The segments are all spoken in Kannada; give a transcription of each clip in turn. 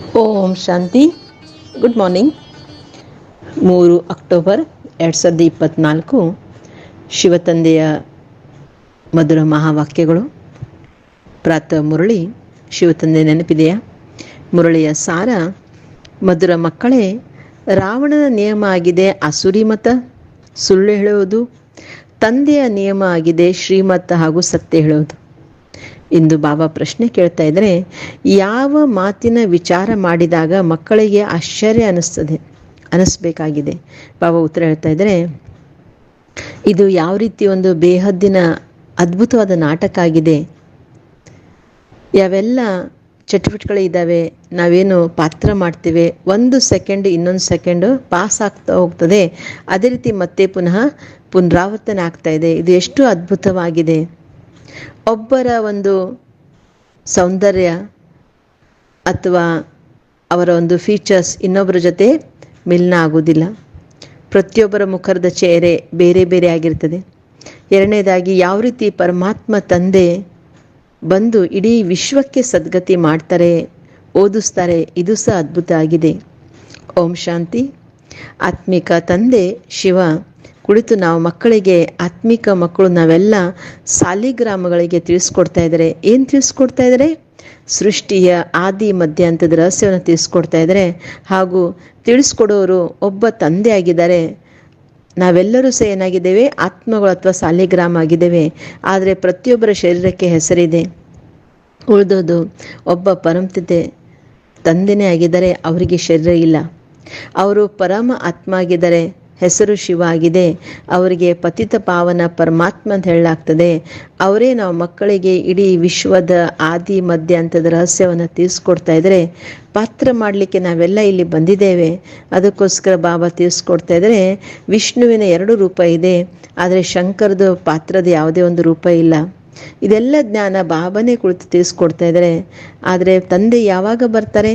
ಓಂ ಶಾಂತಿ. ಗುಡ್ ಮಾರ್ನಿಂಗ್ ಮೂರು ಅಕ್ಟೋಬರ್ ಎರಡು ಸಾವಿರದ ಇಪ್ಪತ್ತ್ನಾಲ್ಕು ಶಿವತಂದೆಯ ಮಧುರ ಮಹಾವಾಕ್ಯಗಳು. ಪ್ರಾತಃ ಮುರಳಿ ಶಿವತಂದೆ ನೆನಪಿದೆಯಾ? ಮುರಳಿಯ ಸಾರ, ಮಧುರ ಮಕ್ಕಳೇ, ರಾವಣನ ನಿಯಮ ಆಗಿದೆ ಅಸುರಿ ಮತ, ಸುಳ್ಳು ಹೇಳುವುದು. ತಂದೆಯ ನಿಯಮ ಆಗಿದೆ ಶ್ರೀಮತ ಹಾಗೂ ಸತ್ಯ ಹೇಳುವುದು. ಇಂದು ಬಾಬಾ ಪ್ರಶ್ನೆ ಕೇಳ್ತಾ ಇದ್ರೆ, ಯಾವ ಮಾತಿನ ವಿಚಾರ ಮಾಡಿದಾಗ ಮಕ್ಕಳಿಗೆ ಆಶ್ಚರ್ಯ ಅನಿಸ್ತದೆ ಅನಿಸ್ಬೇಕಾಗಿದೆ ಬಾಬಾ ಉತ್ತರ ಹೇಳ್ತಾ ಇದ್ರೆ, ಇದು ಯಾವ ರೀತಿ ಒಂದು ಬೇಹದ್ದಿನ ಅದ್ಭುತವಾದ ನಾಟಕ ಆಗಿದೆ. ಯಾವೆಲ್ಲ ಚಟುವಟಿಕೆಗಳಿದ್ದಾವೆ ನಾವೇನು ಪಾತ್ರ ಮಾಡ್ತೇವೆ, ಒಂದು ಸೆಕೆಂಡ್, ಇನ್ನೊಂದು ಸೆಕೆಂಡು ಪಾಸ್ ಆಗ್ತಾ ಹೋಗ್ತದೆ. ಅದೇ ರೀತಿ ಮತ್ತೆ ಪುನಃ ಪುನರಾವರ್ತನೆ ಆಗ್ತಾ ಇದೆ. ಇದು ಎಷ್ಟು ಅದ್ಭುತವಾಗಿದೆ. ಒಬ್ಬರ ಒಂದು ಸೌಂದರ್ಯ ಅಥವಾ ಅವರ ಒಂದು ಫೀಚರ್ಸ್ ಇನ್ನೊಬ್ಬರ ಜೊತೆ ಮಿಲ್ನ ಆಗೋದಿಲ್ಲ ಪ್ರತಿಯೊಬ್ಬರ ಮುಖರದ ಚೇರೆ ಬೇರೆ ಬೇರೆ ಆಗಿರ್ತದೆ. ಎರಡನೇದಾಗಿ ಯಾವ ರೀತಿ ಪರಮಾತ್ಮ ತಂದೆ ಬಂದು ಇಡೀ ವಿಶ್ವಕ್ಕೆ ಸದ್ಗತಿ ಮಾಡ್ತಾರೆ, ಓದಿಸ್ತಾರೆ, ಇದು ಸಹ ಅದ್ಭುತ ಆಗಿದೆ. ಓಂ ಶಾಂತಿ. ಆತ್ಮಿಕ ತಂದೆ ಶಿವ. ಕುಳಿತು ನಾವು ಮಕ್ಕಳಿಗೆ ಆತ್ಮಿಕ ಮಕ್ಕಳು ನಾವೆಲ್ಲ ಸಾಲಿಗ್ರಾಮಗಳಿಗೆ ತಿಳಿಸ್ಕೊಡ್ತಾ ಇದ್ದಾರೆ. ಏನು ತಿಳಿಸ್ಕೊಡ್ತಾ ಇದ್ದಾರೆ? ಸೃಷ್ಟಿಯ ಆದಿ ಮಧ್ಯ ಅಂತದ ರಹಸ್ಯವನ್ನು ತಿಳಿಸ್ಕೊಡ್ತಾ ಇದ್ದಾರೆ. ಹಾಗೂ ತಿಳಿಸ್ಕೊಡೋರು ಒಬ್ಬ ತಂದೆ ಆಗಿದ್ದಾರೆ. ನಾವೆಲ್ಲರೂ ಸಹ ಏನಾಗಿದ್ದೇವೆ? ಆತ್ಮಗಳು ಅಥವಾ ಸಾಲಿಗ್ರಾಮ ಆಗಿದ್ದೇವೆ. ಆದರೆ ಪ್ರತಿಯೊಬ್ಬರ ಶರೀರಕ್ಕೆ ಹೆಸರಿದೆ. ಉಳಿದೋದು ಒಬ್ಬ ಪರಂತಿದೆ ತಂದೆನೇ ಆಗಿದ್ದಾರೆ. ಅವರಿಗೆ ಶರೀರ ಇಲ್ಲ. ಅವರು ಪರಮ ಆತ್ಮ ಆಗಿದ್ದಾರೆ. ಹೆಸರು ಶಿವ ಆಗಿದೆ ಅವರಿಗೆ ಪತಿತ ಪಾವನ ಪರಮಾತ್ಮ ಅಂತ ಹೇಳಲಾಗ್ತದೆ. ಅವರೇ ನಾವು ಮಕ್ಕಳಿಗೆ ಇಡೀ ವಿಶ್ವದ ಆದಿ ಮಧ್ಯ ಅಂತದ ರಹಸ್ಯವನ್ನು ತಿಳಿಸ್ಕೊಡ್ತಾ ಇದ್ರೆ ಪಾತ್ರ ಮಾಡಲಿಕ್ಕೆ ನಾವೆಲ್ಲ ಇಲ್ಲಿ ಬಂದಿದ್ದೇವೆ. ಅದಕ್ಕೋಸ್ಕರ ಬಾಬಾ ತಿಳಿಸ್ಕೊಡ್ತಾ ಇದ್ರೆ ವಿಷ್ಣುವಿನ ಎರಡು ರೂಪ ಇದೆ. ಆದರೆ ಶಂಕರದ ಪಾತ್ರದ ಯಾವುದೇ ಒಂದು ರೂಪ ಇಲ್ಲ. ಇದೆಲ್ಲ ಜ್ಞಾನ ಬಾಬನೇ ಕುಳಿತು ತಿಳಿಸ್ಕೊಡ್ತಾ ಇದ್ದಾರೆ. ಆದರೆ ತಂದೆ ಯಾವಾಗ ಬರ್ತಾರೆ?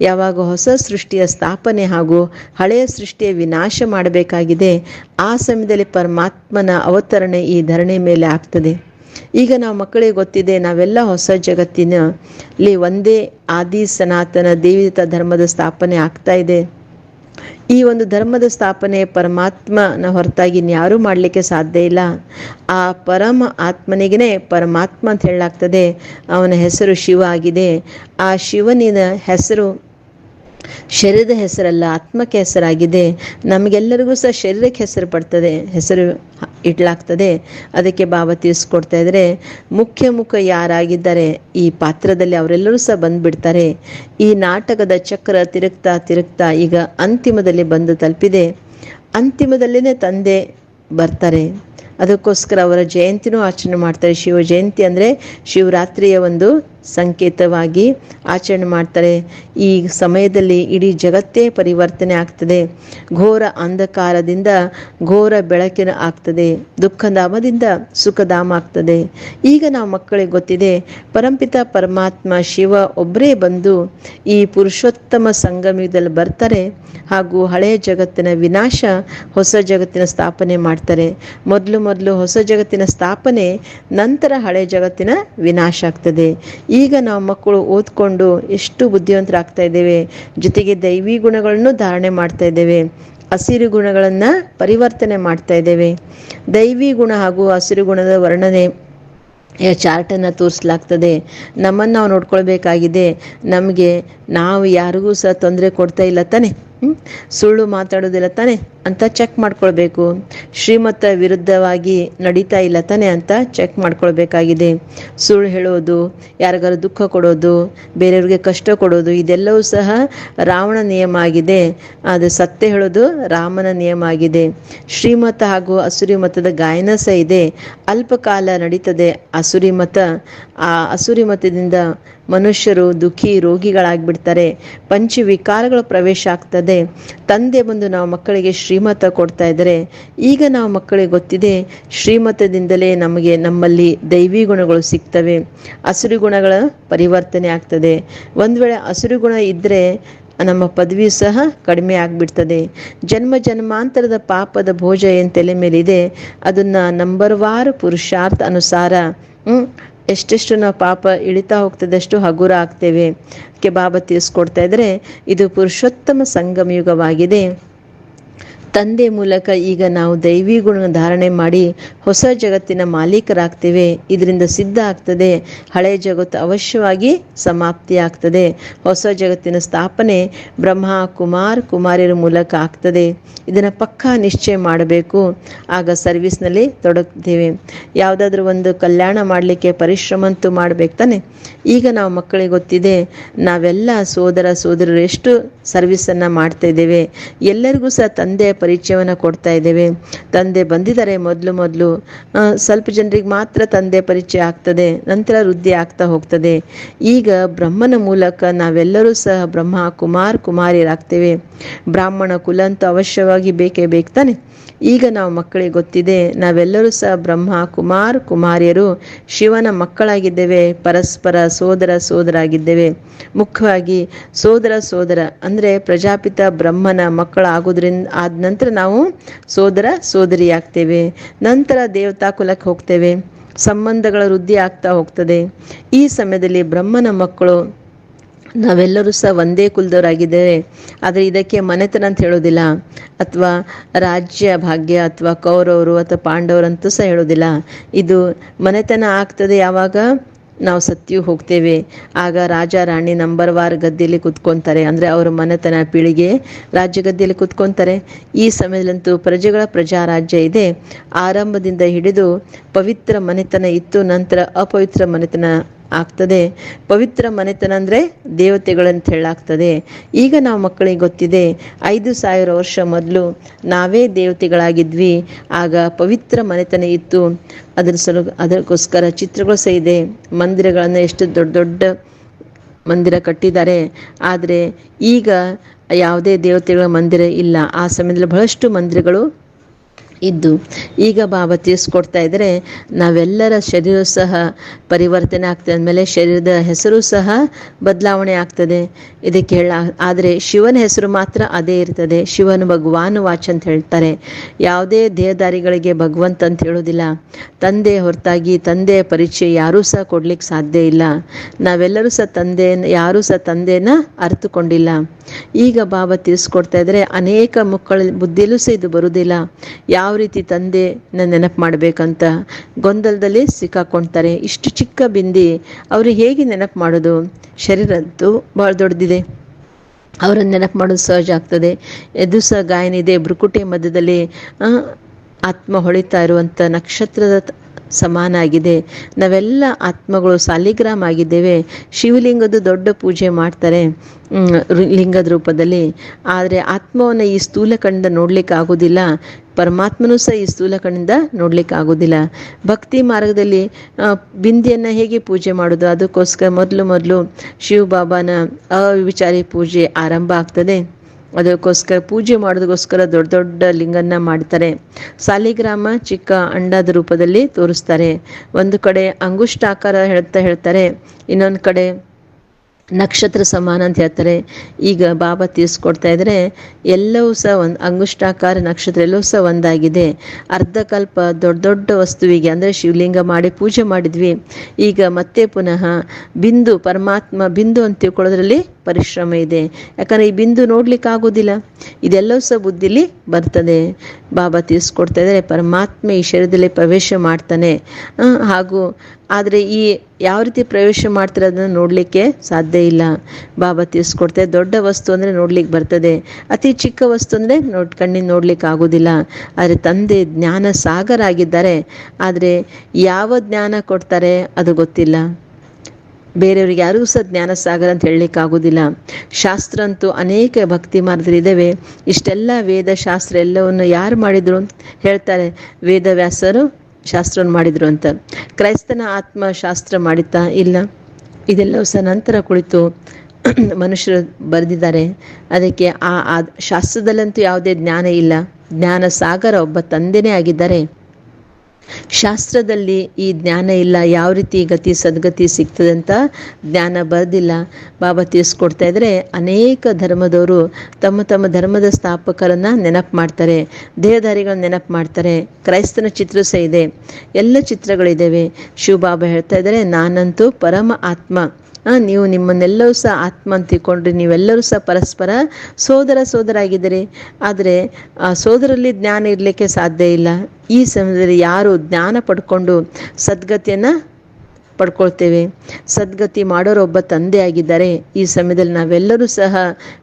ಯಾವಾಗ ಹೊಸ ಸೃಷ್ಟಿಯ ಸ್ಥಾಪನೆ ಹಾಗೂ ಹಳೆಯ ಸೃಷ್ಟಿಯ ವಿನಾಶ ಮಾಡಬೇಕಾಗಿದೆ? ಆ ಸಮಯದಲ್ಲಿ ಪರಮಾತ್ಮನ ಅವತರಣೆ ಈ ಧರಣಿ ಮೇಲೆ ಆಗ್ತದೆ. ಈಗ ನಾವು ಮಕ್ಕಳಿಗೆ ಗೊತ್ತಿದೆ, ನಾವೆಲ್ಲ ಹೊಸ ಜಗತ್ತಿನಲ್ಲಿ ಒಂದೇ ಆದಿ ಸನಾತನ ದೇವಿತ ಧರ್ಮದ ಸ್ಥಾಪನೆ ಆಗ್ತಾ ಇದೆ. ಈ ಒಂದು ಧರ್ಮದ ಸ್ಥಾಪನೆ ಪರಮಾತ್ಮನ ಹೊರತಾಗಿ ಇನ್ಯಾರೂ ಮಾಡಲಿಕ್ಕೆ ಸಾಧ್ಯ ಇಲ್ಲ. ಆ ಪರಮ ಆತ್ಮನಿಗೇ ಪರಮಾತ್ಮ ಅಂತ ಹೇಳಲಾಗ್ತದೆ. ಅವನ ಹೆಸರು ಶಿವ ಆಗಿದೆ. ಆ ಶಿವನಿನ ಹೆಸರು ಶರೀರದ ಹೆಸರಲ್ಲ, ಆತ್ಮಕ್ಕೆ ಹೆಸರಾಗಿದೆ. ನಮಗೆಲ್ಲರಿಗೂ ಸಹ ಶರೀರಕ್ಕೆ ಹೆಸರು ಪಡ್ತದೆ, ಹೆಸರು ಇಡ್ಲಾಗ್ತದೆ. ಅದಕ್ಕೆ ಭಾವ ತಿಳಿಸ್ಕೊಡ್ತಾ ಇದ್ರೆ, ಮುಖ್ಯ ಮುಖ ಯಾರಾಗಿದ್ದಾರೆ, ಈ ಪಾತ್ರದಲ್ಲಿ ಅವರೆಲ್ಲರೂ ಸಹ ಬಂದ್ಬಿಡ್ತಾರೆ. ಈ ನಾಟಕದ ಚಕ್ರ ತಿರುಗ್ತಾ ತಿರುಗ್ತಾ ಈಗ ಅಂತಿಮದಲ್ಲಿ ಬಂದು ತಲುಪಿದೆ. ಅಂತಿಮದಲ್ಲೇ ತಂದೆ ಬರ್ತಾರೆ. ಅದಕ್ಕೋಸ್ಕರ ಅವರ ಜಯಂತಿನೂ ಆಚರಣೆ ಮಾಡ್ತಾರೆ. ಶಿವ ಜಯಂತಿ ಅಂದರೆ ಶಿವರಾತ್ರಿಯ ಒಂದು ಸಂಕೇತವಾಗಿ ಆಚರಣೆ ಮಾಡ್ತಾರೆ. ಈ ಸಮಯದಲ್ಲಿ ಇಡೀ ಜಗತ್ತೇ ಪರಿವರ್ತನೆ ಆಗ್ತದೆ. ಘೋರ ಅಂಧಕಾರದಿಂದ ಘೋರ ಬೆಳಕಿನ ಆಗ್ತದೆ. ದುಃಖಧಾಮದಿಂದ ಸುಖಧಾಮ ಆಗ್ತದೆ. ಈಗ ನಾವು ಮಕ್ಕಳಿಗೆ ಗೊತ್ತಿದೆ, ಪರಂಪಿತ ಪರಮಾತ್ಮ ಶಿವ ಒಬ್ಬರೇ ಬಂದು ಈ ಪುರುಷೋತ್ತಮ ಸಂಗಮದಲ್ಲಿ ಬರ್ತಾರೆ ಹಾಗೂ ಹಳೆಯ ಜಗತ್ತಿನ ವಿನಾಶ ಹೊಸ ಜಗತ್ತಿನ ಸ್ಥಾಪನೆ ಮಾಡ್ತಾರೆ. ಮೊದಲು ಮೊದಲು ಹೊಸ ಜಗತ್ತಿನ ಸ್ಥಾಪನೆ, ನಂತರ ಹಳೆ ಜಗತ್ತಿನ ವಿನಾಶ ಆಗ್ತದೆ. ಈಗ ನಾವು ಮಕ್ಕಳು ಓದ್ಕೊಂಡು ಎಷ್ಟು ಬುದ್ಧಿವಂತರಾಗ್ತಾ ಇದ್ದೇವೆ, ಜೊತೆಗೆ ದೈವಿ ಗುಣಗಳನ್ನು ಧಾರಣೆ ಮಾಡ್ತಾ ಇದ್ದೇವೆ, ಹಸಿರು ಗುಣಗಳನ್ನು ಪರಿವರ್ತನೆ ಮಾಡ್ತಾ ಇದ್ದೇವೆ. ದೈವಿ ಗುಣ ಹಾಗೂ ಹಸಿರು ಗುಣದ ವರ್ಣನೆ ಚಾರ್ಟನ್ನು ತೋರಿಸಲಾಗ್ತದೆ. ನಮ್ಮನ್ನು ನಾವು ನೋಡ್ಕೊಳ್ಬೇಕಾಗಿದೆ. ನಮಗೆ ನಾವು ಯಾರಿಗೂ ಸಹ ತೊಂದರೆ ಕೊಡ್ತಾ ಇಲ್ಲ ತಾನೆ? ಸುಳ್ಳು ಮಾತಾಡೋದಿಲ್ಲ ತಾನೆ ಅಂತ ಚೆಕ್ ಮಾಡ್ಕೊಳ್ಬೇಕು. ಶ್ರೀಮತ ವಿರುದ್ಧವಾಗಿ ನಡೀತಾ ಇಲ್ಲ ತಾನೆ ಅಂತ ಚೆಕ್ ಮಾಡ್ಕೊಳ್ಬೇಕಾಗಿದೆ. ಸುಳ್ಳು ಹೇಳೋದು ಯಾರಿಗಾರು ದುಃಖ ಕೊಡೋದು, ಬೇರೆಯವ್ರಿಗೆ ಕಷ್ಟ ಕೊಡೋದು, ಇದೆಲ್ಲವೂ ಸಹ ರಾವಣ ನಿಯಮ ಆಗಿದೆ. ಅದು ಸತ್ಯ ಹೇಳೋದು ರಾಮನ ನಿಯಮ ಆಗಿದೆ. ಶ್ರೀಮತ ಹಾಗೂ ಅಸುರಿ ಮತದ ಗಾಯನ ಸಹ ಇದೆ. ಅಲ್ಪಕಾಲ ನಡೀತದೆ ಅಸುರಿ ಮತ. ಆ ಅಸುರಿ ಮತದಿಂದ ಮನುಷ್ಯರು ದುಃಖಿ ರೋಗಿಗಳಾಗ್ಬಿಡ್ತಾರೆ. ಪಂಚ ವಿಕಾರಗಳ ಪ್ರವೇಶ ಆಗ್ತದೆ. ತಂದೆ ಬಂದು ನಾವು ಮಕ್ಕಳಿಗೆ ಶ್ರೀಮತ ಕೊಡ್ತಾ ಇದ್ದರೆ ಈಗ ನಾವು ಮಕ್ಕಳಿಗೆ ಗೊತ್ತಿದೆ ಶ್ರೀಮತದಿಂದಲೇ ನಮಗೆ ನಮ್ಮಲ್ಲಿ ದೈವಿ ಗುಣಗಳು ಸಿಗ್ತವೆ. ಹಸಿರು ಗುಣಗಳ ಪರಿವರ್ತನೆ ಆಗ್ತದೆ. ಒಂದು ವೇಳೆ ಹಸಿರು ಗುಣ ಇದ್ದರೆ ನಮ್ಮ ಪದವಿ ಸಹ ಕಡಿಮೆ ಆಗಿಬಿಡ್ತದೆ. ಜನ್ಮ ಜನ್ಮಾಂತರದ ಪಾಪದ ಭೋಜ ಏನು ತಲೆ ಮೇಲಿದೆ? ಅದನ್ನು ನಂಬರ್ ವಾರು ಪುರುಷಾರ್ಥ ಅನುಸಾರ ಎಷ್ಟೆಷ್ಟು ನಾವು ಪಾಪ ಇಳಿತಾ ಹೋಗ್ತದಷ್ಟು ಹಗುರ ಆಗ್ತೇವೆ. ಕೆ ಬಾಬಾ ತಿಳಿಸ್ಕೊಡ್ತಾ ಇದ್ರೆ ಇದು ಪುರುಷೋತ್ತಮ ಸಂಗಮ ಯುಗವಾಗಿದೆ ತಂದೆ ಮೂಲಕ ಈಗ ನಾವು ದೈವಿ ಗುಣ ಧಾರಣೆ ಮಾಡಿ ಹೊಸ ಜಗತ್ತಿನ ಮಾಲೀಕರಾಗ್ತೇವೆ. ಇದರಿಂದ ಸಿದ್ಧ ಆಗ್ತದೆ. ಹಳೆ ಜಗತ್ತು ಅವಶ್ಯವಾಗಿ ಸಮಾಪ್ತಿ ಆಗ್ತದೆ ಹೊಸ ಜಗತ್ತಿನ ಸ್ಥಾಪನೆ ಬ್ರಹ್ಮ, ಕುಮಾರ್, ಕುಮಾರಿಯರ ಮೂಲಕ ಆಗ್ತದೆ. ಇದನ್ನು ಪಕ್ಕಾ ನಿಶ್ಚಯ ಮಾಡಬೇಕು. ಆಗ ಸರ್ವಿಸ್ನಲ್ಲಿ ತೊಡಗ್ತೇವೆ. ಯಾವುದಾದ್ರೂ ಒಂದು ಕಲ್ಯಾಣ ಮಾಡಲಿಕ್ಕೆ ಪರಿಶ್ರಮ ಅಂತೂ ಮಾಡ್ಬೇಕು ತಾನೆ. ಈಗ ನಾವು ಮಕ್ಕಳಿಗೆ ಗೊತ್ತಿದೆ, ನಾವೆಲ್ಲ ಸೋದರ ಸೋದರರು ಎಷ್ಟು ಸರ್ವಿಸನ್ನು ಮಾಡ್ತಾ ಇದ್ದೇವೆ. ಎಲ್ಲರಿಗೂ ಸಹ ತಂದೆಯ ಪರಿಚಯವನ್ನು ಕೊಡ್ತಾ ಇದ್ದೇವೆ. ತಂದೆ ಬಂದಿದ್ದಾರೆ ಮೊದಲು ಮೊದಲು. ಸ್ವಲ್ಪ ಜನರಿಗೆ ಮಾತ್ರ ತಂದೆ ಪರಿಚಯ ಆಗ್ತದೆ. ನಂತರ ವೃದ್ಧಿ ಆಗ್ತಾ ಹೋಗ್ತದೆ. ಈಗ ಬ್ರಹ್ಮನ ಮೂಲಕ ನಾವೆಲ್ಲರೂ ಸಹ ಬ್ರಹ್ಮ, ಕುಮಾರ್, ಕುಮಾರಿಯರಾಗ್ತೇವೆ. ಬ್ರಾಹ್ಮಣ ಕುಲ ಅಂತೂ ಅವಶ್ಯವಾಗಿ ಬೇಕೇ ಬೇಕು ತಾನೆ. ಈಗ ನಾವು ಮಕ್ಕಳಿಗೆ ಗೊತ್ತಿದೆ, ನಾವೆಲ್ಲರೂ ಸಹ ಬ್ರಹ್ಮ, ಕುಮಾರ್, ಕುಮಾರಿಯರು ಶಿವನ ಮಕ್ಕಳಾಗಿದ್ದೇವೆ. ಪರಸ್ಪರ ಸೋದರ, ಸೋದರಾಗಿದ್ದೇವೆ. ಮುಖ್ಯವಾಗಿ ಸೋದರ ಸೋದರ ಅಂದರೆ ಪ್ರಜಾಪಿತ ಬ್ರಹ್ಮನ ಮಕ್ಕಳಾಗೋದ್ರಿಂದ ಆದ ನಂತರ ನಾವು ಸೋದರ ಸೋದರಿ ಆಗ್ತೇವೆ ನಂತರ ದೇವತಾ ಕುಲಕ್ಕೆ ಹೋಗ್ತೇವೆ. ಸಂಬಂಧಗಳ ವೃದ್ಧಿ ಆಗ್ತಾ ಹೋಗ್ತದೆ. ಈ ಸಮಯದಲ್ಲಿ ಬ್ರಹ್ಮನ ಮಕ್ಕಳು ನಾವೆಲ್ಲರೂ ಸಹ ಒಂದೇ ಕುಲದವರಾಗಿದ್ದೇವೆ. ಆದರೆ ಇದಕ್ಕೆ ಮನೆತನ ಅಂತ ಹೇಳೋದಿಲ್ಲ. ಅಥವಾ ರಾಜ್ಯ ಭಾಗ್ಯ ಅಥವಾ ಕೌರವರು ಅಥವಾ ಪಾಂಡವರು ಅಂತೂ ಸಹ ಹೇಳೋದಿಲ್ಲ. ಇದು ಮನೆತನ ಆಗ್ತದೆ ಯಾವಾಗ? ನಾವು ಸತ್ಯು ಹೋಗ್ತೇವೆ. ಆಗ ರಾಜ ರಾಣಿ ನಂಬರ್ ವಾರ್ ಗದ್ದೆಯಲ್ಲಿ ಕುತ್ಕೊತಾರೆ. ಅಂದರೆ ಅವರ ಮನೆತನ ಪೀಳಿಗೆ ರಾಜ್ಯ ಗದ್ದೆಯಲ್ಲಿ ಕೂತ್ಕೊತಾರೆ. ಈ ಸಮಯದಲ್ಲಂತೂ ಪ್ರಜೆಗಳ ಪ್ರಜಾರಾಜ್ಯ ಇದೆ. ಆರಂಭದಿಂದ ಹಿಡಿದು ಪವಿತ್ರ ಮನೆತನ ಇತ್ತು. ನಂತರ ಅಪವಿತ್ರ ಮನೆತನ ಆಗ್ತದೆ. ಪವಿತ್ರ ಮನೆತನ ಅಂದರೆ ದೇವತೆಗಳಂತ ಹೇಳಾಗ್ತದೆ. ಈಗ ನಾವು ಮಕ್ಕಳಿಗೆ ಗೊತ್ತಿದೆ, ಐದು ಸಾವಿರ ವರ್ಷ ಮೊದಲು ನಾವೇ ದೇವತೆಗಳಾಗಿದ್ವಿ. ಆಗ ಪವಿತ್ರ ಮನೆತನ ಇತ್ತು. ಅದರ ಸಲ, ಅದಕ್ಕೋಸ್ಕರ ಚಿತ್ರಗಳು ಸಹ ಇದೆ. ಮಂದಿರಗಳನ್ನು ಎಷ್ಟು ದೊಡ್ಡ ದೊಡ್ಡ ಮಂದಿರ ಕಟ್ಟಿದ್ದಾರೆ. ಆದರೆ ಈಗ ಯಾವುದೇ ದೇವತೆಗಳ ಮಂದಿರ ಇಲ್ಲ. ಆ ಸಮಯದಲ್ಲಿ ಬಹಳಷ್ಟು ಮಂದಿರಗಳು ಇದ್ದು, ಈಗ ಬಾಬಾ ತಿಳಿಸ್ಕೊಡ್ತಾ ಇದ್ದರೆ ನಾವೆಲ್ಲರ ಶರೀರ ಸಹ ಪರಿವರ್ತನೆ ಆಗ್ತದೆ. ಅಂದಮೇಲೆ ಶರೀರದ ಹೆಸರು ಸಹ ಬದಲಾವಣೆ ಆಗ್ತದೆ. ಇದಕ್ಕೆ ಹೇಳ, ಆದರೆ ಶಿವನ ಹೆಸರು ಮಾತ್ರ ಅದೇ ಇರ್ತದೆ. ಶಿವನು ಭಗವಾನ್ ವಾಚ್ ಅಂತ ಹೇಳ್ತಾರೆ. ಯಾವುದೇ ದೇಹದಾರಿಗಳಿಗೆ ಭಗವಂತ ಅಂತ ಹೇಳೋದಿಲ್ಲ. ತಂದೆ ಹೊರತಾಗಿ ತಂದೆಯ ಪರಿಚಯ ಯಾರೂ ಸಹ ಕೊಡ್ಲಿಕ್ಕೆ ಸಾಧ್ಯ ಇಲ್ಲ. ನಾವೆಲ್ಲರೂ ಸಹ ತಂದೆಯನ್ನು ಯಾರೂ ಸಹ ತಂದೆನ ಅರ್ಥಕೊಂಡಿಲ್ಲ ಈಗ ಬಾಬಾ ತಿಳಿಸ್ಕೊಡ್ತಾ ಇದ್ದರೆ ಅನೇಕ ಮಕ್ಕಳ ಬುದ್ಧಿಯಲ್ಲೂ ಸಹ ಇದು ಬರುವುದಿಲ್ಲ ರೀತಿ ತಂದೆ ನೆನಪು ಮಾಡಬೇಕಂತ ಗೊಂದಲದಲ್ಲಿ ಸಿಕ್ಕಾಕೊಳ್ತಾರೆ ಇಷ್ಟು ಚಿಕ್ಕ ಬಿಂದಿ ಅವರು ಹೇಗೆ ನೆನಪು ಮಾಡೋದು? ಶರೀರ ಅಂತೂ ಭಾಳ ದೊಡ್ಡದಿದೆ. ಅವರನ್ನು ನೆನಪು ಮಾಡೋದು ಸಹಜ ಆಗ್ತದೆ. ಎದು ಸಹ ಗಾಯನ ಇದೆ ಮಧ್ಯದಲ್ಲಿ ಆತ್ಮ ಹೊಳಿತಾ ಇರುವಂಥ ನಕ್ಷತ್ರದ ಸಮಾನ ಆಗಿದೆ ನಾವೆಲ್ಲ ಆತ್ಮಗಳು ಸಾಲಿಗ್ರಾಮ್ ಆಗಿದ್ದೇವೆ ಶಿವಲಿಂಗದ ದೊಡ್ಡ ಪೂಜೆ ಮಾಡ್ತಾರೆ ಲಿಂಗದ ರೂಪದಲ್ಲಿ ಆದರೆ ಆತ್ಮವನ್ನು ಈ ಸ್ಥೂಲ ಕಣ್ಣಿಂದ ನೋಡ್ಲಿಕ್ಕೆ ಆಗೋದಿಲ್ಲ ಪರಮಾತ್ಮನೂ ಸಹ ಈ ಸ್ಥೂಲ ಕಣ್ಣಿಂದ ನೋಡ್ಲಿಕ್ಕೆ ಆಗೋದಿಲ್ಲ ಭಕ್ತಿ ಮಾರ್ಗದಲ್ಲಿ ಬಿಂದಿಯನ್ನು ಹೇಗೆ ಪೂಜೆ ಮಾಡೋದು? ಅದಕ್ಕೋಸ್ಕರ ಮೊದಲು ಮೊದಲು ಶಿವ ಬಾಬಾನ ಅವಿಚಾರಿ ಪೂಜೆ ಆರಂಭ ಆಗ್ತದೆ. ಅದಕ್ಕೋಸ್ಕರ ಪೂಜೆ ಮಾಡೋದಕ್ಕೋಸ್ಕರ ದೊಡ್ಡ ದೊಡ್ಡ ಲಿಂಗನ್ನ ಮಾಡ್ತಾರೆ. ಸಾಲಿಗ್ರಾಮ ಚಿಕ್ಕ ಅಂಡದ ರೂಪದಲ್ಲಿ ತೋರಿಸ್ತಾರೆ. ಒಂದು ಕಡೆ ಅಂಗುಷ್ಟಾಕಾರ ಹೇಳ್ತಾ ಹೇಳ್ತಾರೆ. ಇನ್ನೊಂದು ಕಡೆ ನಕ್ಷತ್ರ ಸಮಾನ ಅಂತ ಹೇಳ್ತಾರೆ. ಈಗ ಬಾಬಾ ತಿಳಿಸ್ಕೊಡ್ತಾ ಇದ್ರೆ ಎಲ್ಲವೂ ಸಹ ಒಂದು ಅಂಗುಷ್ಟಾಕಾರ ನಕ್ಷತ್ರ ಎಲ್ಲವೂ ಸಹ ಒಂದಾಗಿದೆ. ಅರ್ಧಕಲ್ಪ ದೊಡ್ಡ ದೊಡ್ಡ ವಸ್ತುವಿಗೆ ಅಂದರೆ ಶಿವಲಿಂಗ ಮಾಡಿ ಪೂಜೆ ಮಾಡಿದ್ವಿ. ಈಗ ಮತ್ತೆ ಪುನಃ ಬಿಂದು, ಪರಮಾತ್ಮ ಬಿಂದು ಅಂತ ತಿಳ್ಕೊಳ್ಳೋದ್ರಲ್ಲಿ ಪರಿಶ್ರಮ ಇದೆ. ಯಾಕಂದರೆ ಈ ಬಿಂದು ನೋಡ್ಲಿಕ್ಕೆ ಆಗೋದಿಲ್ಲ ಇದೆಲ್ಲವೂ ಸಹ ಬುದ್ಧಿಲಿ ಬರ್ತದೆ. ಬಾಬಾ ತಿಳಿಸ್ಕೊಡ್ತಾ ಇದ್ದಾರೆ. ಪರಮಾತ್ಮೆ ಈ ಶರೀರದಲ್ಲಿ ಪ್ರವೇಶ ಮಾಡ್ತಾನೆ. ಹಾಗೂ ಆದರೆ ಈ ಯಾವ ರೀತಿ ಪ್ರವೇಶ ಮಾಡ್ತಾರೆ ಅದನ್ನು ನೋಡಲಿಕ್ಕೆ ಸಾಧ್ಯ ಇಲ್ಲ. ಬಾಬಾ ತಿಳಿಸ್ಕೊಡ್ತಾರೆ ದೊಡ್ಡ ವಸ್ತು ಅಂದರೆ ನೋಡ್ಲಿಕ್ಕೆ ಬರ್ತದೆ. ಅತಿ ಚಿಕ್ಕ ವಸ್ತು ಅಂದರೆ ನೋಡ್ ಕಣ್ಣಿನ ನೋಡ್ಲಿಕ್ಕೆ ಆಗೋದಿಲ್ಲ. ಆದರೆ ತಂದೆ ಜ್ಞಾನ ಸಾಗರ ಆಗಿದ್ದಾರೆ. ಆದರೆ ಯಾವ ಜ್ಞಾನ ಕೊಡ್ತಾರೆ ಅದು ಗೊತ್ತಿಲ್ಲ. ಬೇರೆಯವ್ರಿಗೆ ಯಾರಿಗೂ ಸಹ ಜ್ಞಾನ ಸಾಗರ ಅಂತ ಹೇಳಲಿಕ್ಕೆ ಆಗೋದಿಲ್ಲ. ಶಾಸ್ತ್ರ ಅಂತೂ ಅನೇಕ ಭಕ್ತಿ ಮಾರ್ಗಗಳಿದ್ದಾವೆ ಇಷ್ಟೆಲ್ಲ ವೇದ ಶಾಸ್ತ್ರ ಎಲ್ಲವನ್ನು ಯಾರು ಮಾಡಿದ್ರು ಹೇಳ್ತಾರೆ. ವೇದವ್ಯಾಸರು ಶಾಸ್ತ್ರವನ್ನು ಮಾಡಿದ್ರು ಅಂತ. ಕ್ರೈಸ್ತನ ಆತ್ಮ ಶಾಸ್ತ್ರ ಮಾಡಿತಾ ಇಲ್ಲ. ಇದೆಲ್ಲವೂ ಸಹ ನಂತರ ಕುಳಿತು ಮನುಷ್ಯರು ಬರೆದಿದ್ದಾರೆ. ಅದಕ್ಕೆ ಆ ಶಾಸ್ತ್ರದಲ್ಲಂತೂ ಯಾವುದೇ ಜ್ಞಾನ ಇಲ್ಲ. ಜ್ಞಾನ ಸಾಗರ ಒಬ್ಬ ತಂದೆನೇ ಆಗಿದ್ದಾರೆ. ಶಾಸ್ತ್ರದಲ್ಲಿ ಈ ಜ್ಞಾನ ಇಲ್ಲ, ಯಾವ ರೀತಿ ಗತಿ ಸದ್ಗತಿ ಸಿಗ್ತದೆ ಅಂತ ಜ್ಞಾನ ಬರೆದಿಲ್ಲ. ಬಾಬಾ ತಿಳಿಸ್ಕೊಡ್ತಾ ಇದ್ರೆ ಅನೇಕ ಧರ್ಮದವರು ತಮ್ಮ ತಮ್ಮ ಧರ್ಮದ ಸ್ಥಾಪಕರನ್ನ ನೆನಪು ಮಾಡ್ತಾರೆ, ದೇಹಧಾರಿಗಳನ್ನ ನೆನಪು ಮಾಡ್ತಾರೆ, ಕ್ರೈಸ್ತನ ಚಿತ್ರ ಸಹ ಇದೆ. ಎಲ್ಲ ಚಿತ್ರಗಳಿದ್ದಾವೆ ಶಿವಬಾಬಾ ಹೇಳ್ತಾ ಇದ್ದಾರೆ, ನಾನಂತೂ ಪರಮ ಆತ್ಮ. ನೀವು ನಿಮ್ಮನ್ನೆಲ್ಲರೂ ಸಹ ಆತ್ಮ ಅಂತ ತಿಳ್ಕೊಂಡ್ರಿ ನೀವೆಲ್ಲರೂ ಸಹ ಪರಸ್ಪರ ಸೋದರ ಸೋದರ ಆಗಿದ್ದೀರಿ ಆದರೆ, ಆ, ಸೋದರಲ್ಲಿ ಜ್ಞಾನ ಇರಲಿಕ್ಕೆ ಸಾಧ್ಯ ಇಲ್ಲ. ಈ ಸಮಯದಲ್ಲಿ ಯಾರು ಜ್ಞಾನ ಪಡ್ಕೊಂಡು ಸದ್ಗತಿಯನ್ನು ಪಡ್ಕೊಳ್ತೇವೆ. ಸದ್ಗತಿ ಮಾಡೋರು ಒಬ್ಬ ತಂದೆ ಆಗಿದ್ದಾರೆ. ಈ ಸಮಯದಲ್ಲಿ ನಾವೆಲ್ಲರೂ ಸಹ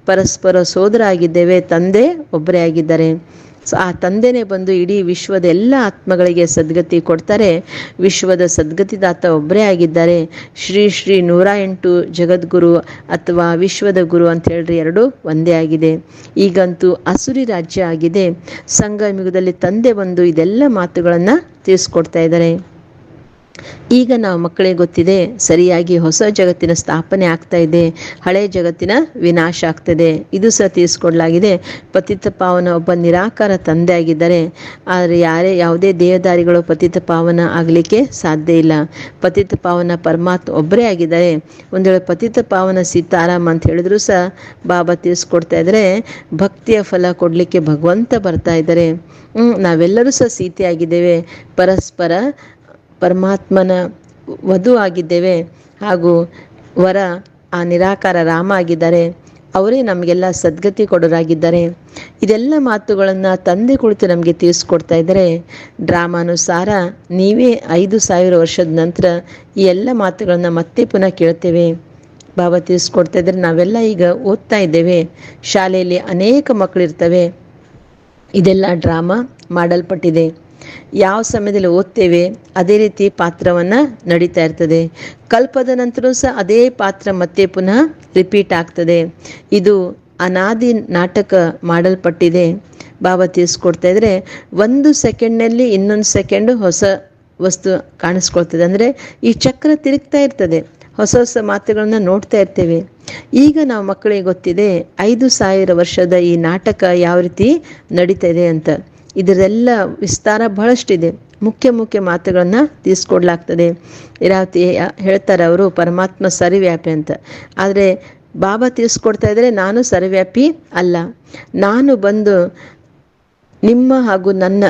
ಪರಸ್ಪರ ಸೋದರ ಆಗಿದ್ದೇವೆ, ತಂದೆ ಒಬ್ಬರೇ ಆಗಿದ್ದಾರೆ. ಆ ತಂದೆನೇ ಬಂದು ಇಡೀ ವಿಶ್ವದ ಎಲ್ಲ ಆತ್ಮಗಳಿಗೆ ಸದ್ಗತಿ ಕೊಡ್ತಾರೆ. ವಿಶ್ವದ ಸದ್ಗತಿದಾತ ಒಬ್ಬರೇ ಆಗಿದ್ದಾರೆ. ಶ್ರೀ ಶ್ರೀ ನೂರ ಎಂಟು ಜಗದ್ಗುರು ಅಥವಾ ವಿಶ್ವದ ಗುರು ಅಂತ ಹೇಳ್ರಿ, ಎರಡು ಒಂದೇ ಆಗಿದೆ. ಈಗಂತೂ ಅಸುರಿ ರಾಜ್ಯ ಆಗಿದೆ. ಸಂಗಮಯುಗದಲ್ಲಿ ತಂದೆ ಬಂದು ಇದೆಲ್ಲ ಮಾತುಗಳನ್ನು ತಿಳಿಸ್ಕೊಡ್ತಾ ಇದ್ದಾರೆ. ಈಗ ನಾವು ಮಕ್ಕಳಿಗೆ ಗೊತ್ತಿದೆ, ಸರಿಯಾಗಿ ಹೊಸ ಜಗತ್ತಿನ ಸ್ಥಾಪನೆ ಆಗ್ತಾ ಇದೆ, ಹಳೆ ಜಗತ್ತಿನ ವಿನಾಶ ಆಗ್ತದೆ. ಇದು ಸಹ ತಿಳಿಸ್ಕೊಡ್ಲಾಗಿದೆ. ಪತಿತ ಪಾವನ ಒಬ್ಬ ನಿರಾಕಾರ ತಂದೆ ಆಗಿದ್ದಾರೆ ಆದರೆ ಯಾರೇ ಯಾವುದೇ ದೇಹದಾರಿಗಳು ಪತಿತ ಪಾವನ ಆಗಲಿಕ್ಕೆ ಸಾಧ್ಯ ಇಲ್ಲ. ಪತಿತ ಪಾವನ ಪರಮಾತ್ಮ ಒಬ್ಬರೇ ಆಗಿದ್ದಾರೆ. ಒಂದು ವೇಳೆ ಪತಿತ ಪಾವನ ಸೀತಾರಾಮ್ ಅಂತ ಹೇಳಿದ್ರು ಸಹ ಬಾಬಾ ತಿಳಿಸ್ಕೊಡ್ತಾ ಇದ್ದಾರೆ, ಭಕ್ತಿಯ ಫಲ ಕೊಡಲಿಕ್ಕೆ ಭಗವಂತ ಬರ್ತಾ ಇದ್ದಾರೆ. ನಾವೆಲ್ಲರೂ ಸಹ ಸೀತೆಯಾಗಿದ್ದೇವೆ. ಪರಸ್ಪರ ಪರಮಾತ್ಮನ ವಧು ಆಗಿದ್ದೇವೆ ಹಾಗೂ ವರ ಆ ನಿರಾಕಾರ ರಾಮ ಆಗಿದ್ದಾರೆ, ಅವರೇ ನಮಗೆಲ್ಲ ಸದ್ಗತಿ ಕೊಡೋರಾಗಿದ್ದಾರೆ. ಇದೆಲ್ಲ ಮಾತುಗಳನ್ನು ತಂದೆ ಕುಳಿತು ನಮಗೆ ತಿಳಿಸ್ಕೊಡ್ತಾ ಇದ್ದಾರೆ. ಡ್ರಾಮಾನುಸಾರ ನೀವೇ ಐದು ಸಾವಿರ ವರ್ಷದ ನಂತರ ಈ ಎಲ್ಲ ಮಾತುಗಳನ್ನು ಮತ್ತೆ ಪುನಃ ಕೇಳ್ತೇವೆ. ಬಾಬಾ ತಿಳಿಸ್ಕೊಡ್ತಾ ಇದ್ದರೆ, ನಾವೆಲ್ಲ ಈಗ ಓದ್ತಾ ಇದ್ದೇವೆ. ಶಾಲೆಯಲ್ಲಿ ಅನೇಕ ಮಕ್ಕಳಿರ್ತವೆ ಇದೆಲ್ಲ ಡ್ರಾಮಾ ಮಾಡಲ್ಪಟ್ಟಿದೆ. ಯಾವ ಸಮಯದಲ್ಲಿ ಓದ್ತೇವೆ, ಅದೇ ರೀತಿ ಪಾತ್ರವನ್ನು ನಡೀತಾ ಇರ್ತದೆ. ಕಲ್ಪದ ನಂತರ ಸಹ ಅದೇ ಪಾತ್ರ ಮತ್ತೆ ಪುನಃ ರಿಪೀಟ್ ಆಗ್ತದೆ. ಇದು ಅನಾದಿ ನಾಟಕ ಮಾಡಲ್ಪಟ್ಟಿದೆ. ಬಾಬಾ ತಿಳಿಸ್ಕೊಡ್ತಾ ಇದ್ರೆ, ಒಂದು ಸೆಕೆಂಡ್ನಲ್ಲಿ ಇನ್ನೊಂದು ಸೆಕೆಂಡ್ ಹೊಸ ವಸ್ತು ಕಾಣಿಸ್ಕೊಳ್ತದೆ. ಅಂದರೆ ಈ ಚಕ್ರ ತಿರುಗ್ತಾ ಇರ್ತದೆ. ಹೊಸ ಹೊಸ ಮಾತುಗಳನ್ನ ನೋಡ್ತಾ ಇರ್ತೇವೆ. ಈಗ ನಾವು ಮಕ್ಕಳಿಗೆ ಗೊತ್ತಿದೆ, ಐದು ಸಾವಿರ ವರ್ಷದ ಈ ನಾಟಕ ಯಾವ ರೀತಿ ನಡೀತಾ ಇದೆ ಅಂತ. ಇದರೆಲ್ಲ ವಿಸ್ತಾರ ಬಹಳಷ್ಟಿದೆ. ಮುಖ್ಯ ಮುಖ್ಯ ಮಾತುಗಳನ್ನು ತಿಳಿಸ್ಕೊಡ್ಲಾಗ್ತದೆ ಇರಾವತಿ ಹೇಳ್ತಾರೆ ಅವರು, ಪರಮಾತ್ಮ ಸರಿವ್ಯಾಪಿ ಅಂತ. ಆದರೆ ಬಾಬಾ ತಿಳಿಸ್ಕೊಡ್ತಾ ಇದ್ದರೆ ನಾನು ಸರಿವ್ಯಾಪಿ ಅಲ್ಲ. ನಾನು ಬಂದು ನಿಮ್ಮ ಹಾಗೂ ನನ್ನ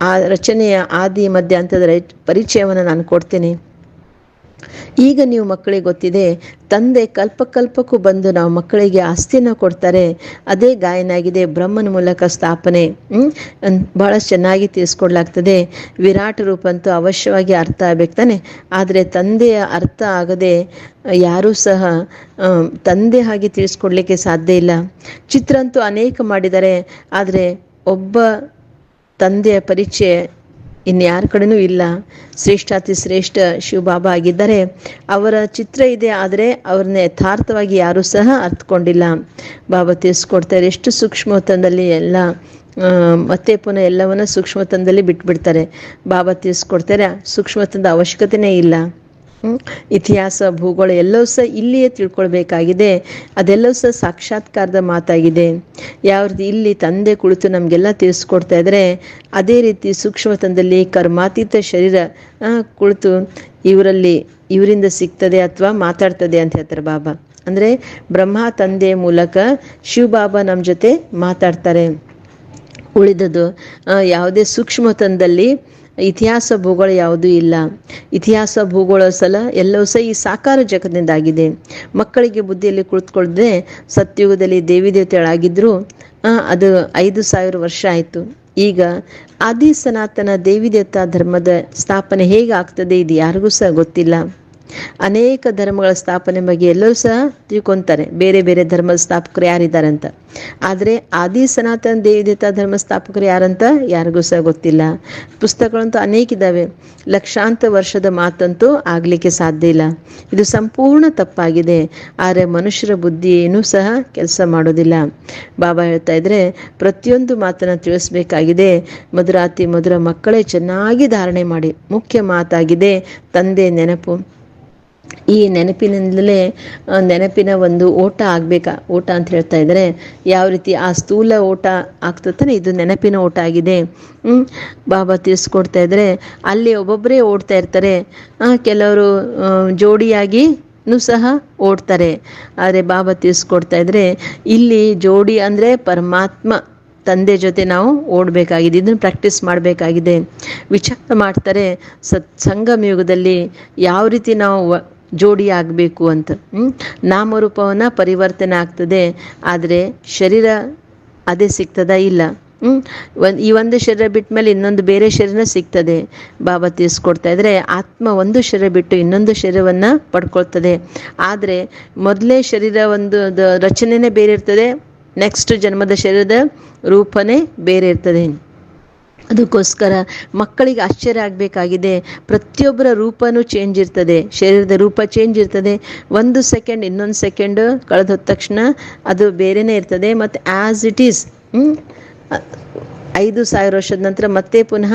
ಆ ರಚನೆಯ ಆದಿ ಮಧ್ಯ ಅಂತದ ಪರಿಚಯವನ್ನು ನಾನು ಕೊಡ್ತೇನೆ. ಈಗ ನೀವು ಮಕ್ಕಳಿಗೆ ಗೊತ್ತಿದೆ, ತಂದೆ ಕಲ್ಪಕಲ್ಪಕ್ಕೂ ಬಂದು ನಾವು ಮಕ್ಕಳಿಗೆ ಆಸ್ತಿನ ಕೊಡ್ತಾರೆ, ಅದೇ ಗಾಯನ ಆಗಿದೆ ಬ್ರಹ್ಮನ ಮೂಲಕ ಸ್ಥಾಪನೆ. ಬಹಳ ಚೆನ್ನಾಗಿ ತಿಳಿಸ್ಕೊಡ್ಲಾಗ್ತದೆ. ವಿರಾಟ್ ರೂಪ ಅಂತೂ ಅವಶ್ಯವಾಗಿ ಅರ್ಥ ಆಗ್ಬೇಕು ತಾನೆ. ಆದರೆ ತಂದೆಯ ಅರ್ಥ ಆಗದೆ, ಯಾರೂ ಸಹ ತಂದೆ ಹಾಗೆ ತಿಳಿಸ್ಕೊಡ್ಲಿಕ್ಕೆ ಸಾಧ್ಯ ಇಲ್ಲ. ಚಿತ್ರ ಅಂತೂ ಅನೇಕ ಮಾಡಿದ್ದಾರೆ, ಆದರೆ ಒಬ್ಬ ತಂದೆಯ ಪರಿಚಯ ಇನ್ಯಾರ ಕಡೆನೂ ಇಲ್ಲ. ಶ್ರೇಷ್ಠಾತಿ ಶ್ರೇಷ್ಠ ಶಿವಬಾಬಾ ಆಗಿದ್ದಾರೆ. ಅವರ ಚಿತ್ರ ಇದೆ, ಆದರೆ ಅವ್ರನ್ನ ಯಥಾರ್ಥವಾಗಿ ಯಾರೂ ಸಹ ಅರ್ಥಕೊಂಡಿಲ್ಲ ಬಾಬಾ ತಿಳಿಸ್ಕೊಡ್ತಾರೆ ಎಷ್ಟು ಸೂಕ್ಷ್ಮತನದಲ್ಲಿ ಎಲ್ಲ ಮತ್ತೆ ಪುನಃ ಎಲ್ಲವನ್ನ ಸೂಕ್ಷ್ಮತನದಲ್ಲಿ ಬಿಟ್ಬಿಡ್ತಾರೆ. ಬಾಬಾ ತಿಳಿಸ್ಕೊಡ್ತಾರೆ ಸೂಕ್ಷ್ಮತನದ ಅವಶ್ಯಕತೆನೇ ಇಲ್ಲ? ಇತಿಹಾಸ ಭೂಗೋಳ ಎಲ್ಲವೂ ಸಹ ಇಲ್ಲಿಯೇ ತಿಳ್ಕೊಳ್ಬೇಕಾಗಿದೆ. ಅದೆಲ್ಲವೂ ಸಹ ಸಾಕ್ಷಾತ್ಕಾರದ ಮಾತಾಗಿದೆ. ಯಾವ ಇಲ್ಲಿ ತಂದೆ ಕುಳಿತು ನಮಗೆಲ್ಲ ತಿಳಿಸ್ಕೊಡ್ತಾ ಇದ್ರೆ ಅದೇ ರೀತಿ ಸೂಕ್ಷ್ಮತನದಲ್ಲಿ ಕರ್ಮಾತೀತ ಶರೀರ ಕುಳಿತು ಇವರಲ್ಲಿ ಇವರಿಂದ ಸಿಗ್ತದೆ ಅಥವಾ ಮಾತಾಡ್ತದೆ ಅಂತ ಹೇಳ್ತಾರೆ ಬಾಬಾ. ಅಂದರೆ ಬ್ರಹ್ಮ ತಂದೆ ಮೂಲಕ ಶಿವ ಬಾಬಾ ನಮ್ಮ ಜೊತೆ ಮಾತಾಡ್ತಾರೆ. ಉಳಿದದ್ದು ಆ, ಯಾವುದೇ ಸೂಕ್ಷ್ಮತನದಲ್ಲಿ ಇತಿಹಾಸ ಭೂಗೋಳ ಯಾವುದೂ ಇಲ್ಲ. ಇತಿಹಾಸ ಭೂಗೋಳ ಸಲ ಎಲ್ಲವೂ ಸಹ ಈ ಸಾಕಾರ ಜಗತ್ತಿನಿಂದಾಗಿದೆ. ಮಕ್ಕಳಿಗೆ ಬುದ್ಧಿಯಲ್ಲಿ ಕುಳಿತುಕೊಳ್ಳದೆ ಸತ್ಯುಗದಲ್ಲಿ ದೇವಿ ದೇವತೆಗಳಾಗಿದ್ದರು ಅದು ಐದು ಸಾವಿರ ವರ್ಷ ಆಯಿತು. ಈಗ ಆದಿ ಸನಾತನ ದೇವಿ ದೇವತಾ ಧರ್ಮದ ಸ್ಥಾಪನೆ ಹೇಗೆ ಆಗ್ತದೆ ಇದು ಯಾರಿಗೂ ಸಹ ಗೊತ್ತಿಲ್ಲ. ಅನೇಕ ಧರ್ಮಗಳ ಸ್ಥಾಪನೆ ಬಗ್ಗೆ ಎಲ್ಲರೂ ಸಹ ತಿಳ್ಕೊತಾರೆ. ಬೇರೆ ಬೇರೆ ಧರ್ಮದ ಸ್ಥಾಪಕರು ಯಾರಿದ್ದಾರೆ ಅಂತ ಆದರೆ ಆದಿ ಸನಾತನ ದೇವಿ ದೇವತಾ ಧರ್ಮ ಸ್ಥಾಪಕರು ಯಾರಂತ ಯಾರಿಗೂ ಸಹ ಗೊತ್ತಿಲ್ಲ. ಪುಸ್ತಕಗಳಂತೂ ಅನೇಕ ಇದ್ದಾವೆ. ಲಕ್ಷಾಂತರ ವರ್ಷದ ಮಾತಂತೂ ಆಗಲಿಕ್ಕೆ ಸಾಧ್ಯ ಇಲ್ಲ. ಇದು ಸಂಪೂರ್ಣ ತಪ್ಪಾಗಿದೆ. ಆದರೆ ಮನುಷ್ಯರ ಬುದ್ಧಿ ಏನೂ ಸಹ ಕೆಲಸ ಮಾಡೋದಿಲ್ಲ. ಬಾಬಾ ಹೇಳ್ತಾ ಇದ್ರೆ, ಪ್ರತಿಯೊಂದು ಮಾತನ್ನು ತಿಳಿಸ್ಬೇಕಾಗಿದೆ. ಮಧುರಾತಿ ಮಧುರ ಮಕ್ಕಳೇ ಚೆನ್ನಾಗಿ ಧಾರಣೆ ಮಾಡಿ. ಮುಖ್ಯ ಮಾತಾಗಿದೆ ತಂದೆ ನೆನಪು. ಈ ನೆನಪಿನಿಂದಲೇ ನೆನಪಿನ ಒಂದು ಓಟ ಆಗಬೇಕಾ? ಓಟ ಅಂತ ಹೇಳ್ತಾ ಇದ್ದಾರೆ ಯಾವ ರೀತಿ ಆ ಸ್ಥೂಲ ಓಟ ಆಗ್ತದೆ ಇದು ನೆನಪಿನ ಓಟ ಆಗಿದೆ? ಬಾಬಾ ತಿಳಿಸ್ಕೊಡ್ತಾ ಇದ್ರೆ, ಅಲ್ಲಿ ಒಬ್ಬೊಬ್ಬರೇ ಓಡ್ತಾ ಇರ್ತಾರೆ. ಕೆಲವರು ಜೋಡಿಯಾಗಿ ನೂ ಸಹ ಓಡ್ತಾರೆ. ಆದರೆ ಬಾಬಾ ತಿಳಿಸ್ಕೊಡ್ತಾ ಇದ್ರೆ, ಇಲ್ಲಿ ಜೋಡಿ ಅಂದರೆ ಪರಮಾತ್ಮ ತಂದೆ ಜೊತೆ ನಾವು ಓಡಬೇಕಾಗಿದೆ. ಇದನ್ನು ಪ್ರಾಕ್ಟೀಸ್ ಮಾಡಬೇಕಾಗಿದೆ. ವಿಚಾರ ಮಾಡ್ತಾರೆ ಸತ್ ಸಂಗಮ ಯುಗದಲ್ಲಿ ಯಾವ ರೀತಿ ನಾವು ಜೋಡಿ ಆಗಬೇಕು ಅಂತ ನಾಮರೂಪವನ್ನ ಪರಿವರ್ತನೆ ಆಗ್ತದೆ, ಆದರೆ ಶರೀರ ಅದೇ ಸಿಗ್ತದ? ಇಲ್ಲ. ಒಂದು, ಈ ಒಂದು ಶರೀರ ಬಿಟ್ಟ ಮೇಲೆ ಇನ್ನೊಂದು ಬೇರೆ ಶರೀರ ಸಿಗ್ತದೆ. ಬಾಬಾ ತಿಳಿಸ್ಕೊಡ್ತಾ ಇದ್ರೆ ಆತ್ಮ ಒಂದು ಶರೀರ ಬಿಟ್ಟು ಇನ್ನೊಂದು ಶರೀರವನ್ನು ಪಡ್ಕೊಳ್ತದೆ. ಆದರೆ ಮೊದಲೇ ಶರೀರ ಒಂದು ರಚನೆನೇ ಬೇರೆ ಇರ್ತದೆ ನೆಕ್ಸ್ಟ್ ಜನ್ಮದ ಶರೀರದ ರೂಪನೇ ಬೇರೆ ಇರ್ತದೆ. ಅದಕ್ಕೋಸ್ಕರ ಮಕ್ಕಳಿಗೆ ಆಶ್ಚರ್ಯ ಆಗಬೇಕಾಗಿದೆ. ಪ್ರತಿಯೊಬ್ಬರ ರೂಪನೂ ಚೇಂಜ್ ಇರ್ತದೆ. ಶರೀರದ ರೂಪ ಚೇಂಜ್ ಇರ್ತದೆ. ಒಂದು ಸೆಕೆಂಡ್ ಇನ್ನೊಂದು ಸೆಕೆಂಡ್ ಕಳೆದ ತಕ್ಷಣ ಅದು ಬೇರೆನೇ ಇರ್ತದೆ. ಮತ್ತು ಆ್ಯಸ್ ಇಟ್ ಈಸ್ ಐದು ಸಾವಿರ ವರ್ಷದ ನಂತರ ಮತ್ತೆ ಪುನಃ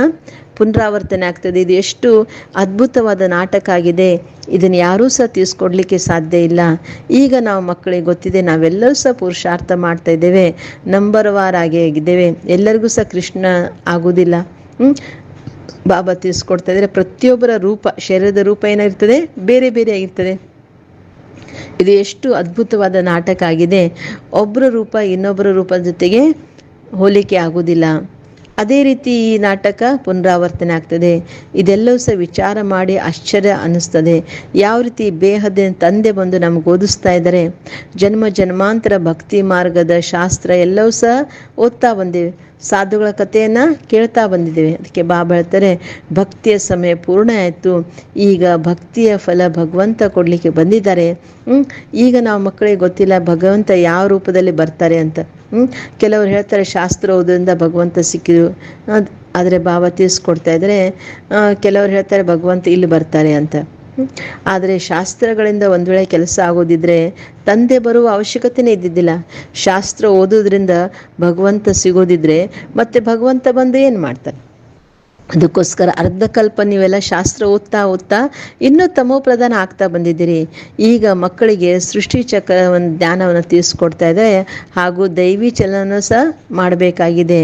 ಪುನರಾವರ್ತನೆ ಆಗ್ತದೆ. ಇದು ಎಷ್ಟು ಅದ್ಭುತವಾದ ನಾಟಕ ಆಗಿದೆ. ಇದನ್ನು ಯಾರೂ ಸಹ ತಿಳಿಸ್ಕೊಡ್ಲಿಕ್ಕೆ ಸಾಧ್ಯ ಇಲ್ಲ. ಈಗ ನಾವು ಮಕ್ಕಳಿಗೆ ಗೊತ್ತಿದೆ, ನಾವೆಲ್ಲರೂ ಸಹ ಪುರುಷಾರ್ಥ ಮಾಡ್ತಾ ಇದ್ದೇವೆ. ನಂಬರ್ ವಾರ್ ಆಗಿ ಆಗಿದ್ದೇವೆ. ಎಲ್ಲರಿಗೂ ಸಹ ಕೃಷ್ಣ ಆಗುವುದಿಲ್ಲ? ಬಾಬಾ ತಿಳಿಸ್ಕೊಡ್ತಾ ಇದ್ದಾರೆ. ಪ್ರತಿಯೊಬ್ಬರ ರೂಪ, ಶರೀರದ ರೂಪ ಏನಾಗಿರ್ತದೆ? ಬೇರೆ ಬೇರೆ ಆಗಿರ್ತದೆ. ಇದು ಎಷ್ಟು ಅದ್ಭುತವಾದ ನಾಟಕ ಆಗಿದೆ. ಒಬ್ಬರ ರೂಪ ಇನ್ನೊಬ್ಬರ ರೂಪದ ಜೊತೆಗೆ ಹೋಲಿಕೆ ಆಗುವುದಿಲ್ಲ. ಅದೇ ರೀತಿ ಈ ನಾಟಕ ಪುನರಾವರ್ತನೆ ಆಗ್ತದೆ. ಇದೆಲ್ಲವೂ ಸಹ ವಿಚಾರ ಮಾಡಿ ಆಶ್ಚರ್ಯ ಅನ್ನಿಸ್ತದೆ. ಯಾವ ರೀತಿ ಬೇಹದ ತಂದೆ ಬಂದು ನಮ್ಗೆ ಓದಿಸ್ತಾ ಇದ್ದಾರೆ. ಜನ್ಮ ಜನ್ಮಾಂತರ ಭಕ್ತಿ ಮಾರ್ಗದ ಶಾಸ್ತ್ರ ಎಲ್ಲವೂ ಸಹ ಓದ್ತಾ ಬಂದಿವೆ. ಸಾಧುಗಳ ಕಥೆಯನ್ನ ಕೇಳ್ತಾ ಬಂದಿದ್ದೇವೆ. ಅದಕ್ಕೆ ಬಾಬಾ ಹೇಳ್ತಾರೆ ಭಕ್ತಿಯ ಸಮಯ ಪೂರ್ಣ ಆಯಿತು. ಈಗ ಭಕ್ತಿಯ ಫಲ ಭಗವಂತ ಕೊಡಲಿಕ್ಕೆ ಬಂದಿದ್ದಾರೆ? ಈಗ ನಾವು ಮಕ್ಕಳಿಗೆ ಗೊತ್ತಿಲ್ಲ ಭಗವಂತ ಯಾವ ರೂಪದಲ್ಲಿ ಬರ್ತಾರೆ ಅಂತ? ಕೆಲವರು ಹೇಳ್ತಾರೆ, ಶಾಸ್ತ್ರ ಓದೋದ್ರಿಂದ ಭಗವಂತ ಸಿಕ್ಕಿದ್ರು. ಆದರೆ ಭಾವ ತಿಳಿಸ್ಕೊಡ್ತಾ ಇದ್ದರೆ ಕೆಲವರು ಹೇಳ್ತಾರೆ, ಭಗವಂತ ಇಲ್ಲಿ ಬರ್ತಾರೆ ಅಂತ? ಆದರೆ ಶಾಸ್ತ್ರಗಳಿಂದ ಒಂದು ವೇಳೆ ಕೆಲಸ ಆಗೋದಿದ್ರೆ, ತಂದೆ ಬರುವ ಅವಶ್ಯಕತೆನೇ ಇದ್ದಿದ್ದಿಲ್ಲ. ಶಾಸ್ತ್ರ ಓದೋದ್ರಿಂದ ಭಗವಂತ ಸಿಗೋದಿದ್ರೆ, ಮತ್ತೆ ಭಗವಂತ ಬಂದು ಏನು ಮಾಡ್ತಾರೆ ಅದಕ್ಕೋಸ್ಕರ ಅರ್ಧಕಲ್ಪ ನೀವೆಲ್ಲ ಶಾಸ್ತ್ರ ಓದ್ತಾ ಓದ್ತಾ ಇನ್ನೂ ತಮೋಪ್ರಧಾನ ಆಗ್ತಾ ಬಂದಿದ್ದೀರಿ. ಈಗ ಮಕ್ಕಳಿಗೆ ಸೃಷ್ಟಿ ಚಕ್ರ ಒಂದು ಧ್ಯಾನವನ್ನು ತಿಳಿಸ್ಕೊಡ್ತಾ ಇದ್ದಾರೆ. ಹಾಗೂ ದೈವಿ ಚಲನ ಸಹ ಮಾಡಬೇಕಾಗಿದೆ.